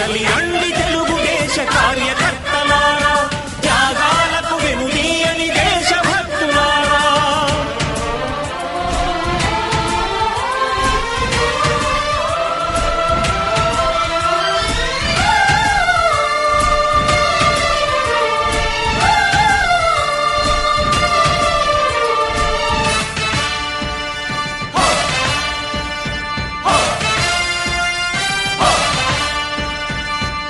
కదలి